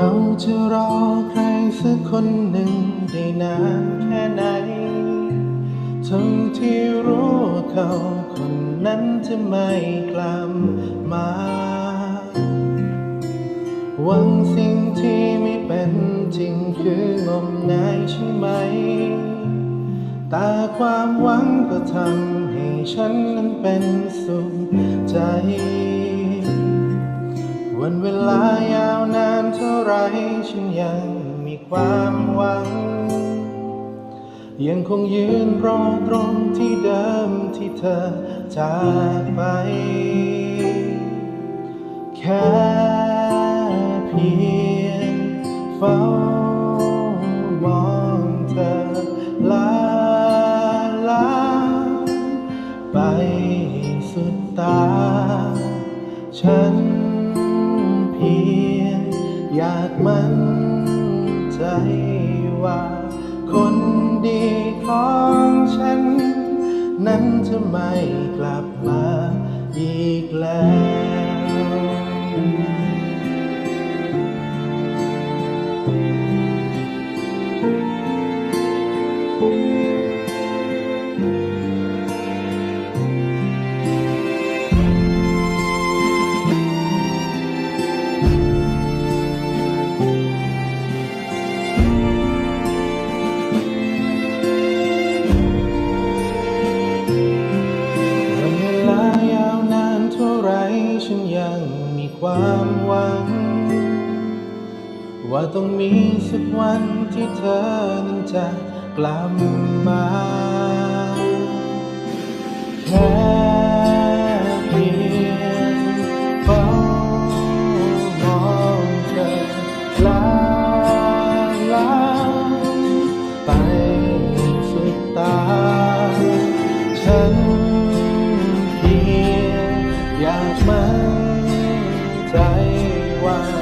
เราจะรอใครสักคนหนึ่งได้นานแค่ไหนทั้งที่รู้ว่าเขาคนนั้นจะไม่กลับมา หวังสิ่งที่ไม่เป็นจริงคืองมงายใช่ไหม แต่ความหวังก็ทำให้ฉันนั้นเป็นสุขใจ วันเวลายาวนาน เท่าไรฉันยังมีความหวัง ยังคงยืนรอตรงที่เดิมที่เธอจากไปากมั่นใจว่า คนดีของฉัน นั้นจะไม่กลับมาอีกแล้ว ความหวัง ว่าต้องมีสักวันที่เธอนั้นจะกลับมาแค่ ว่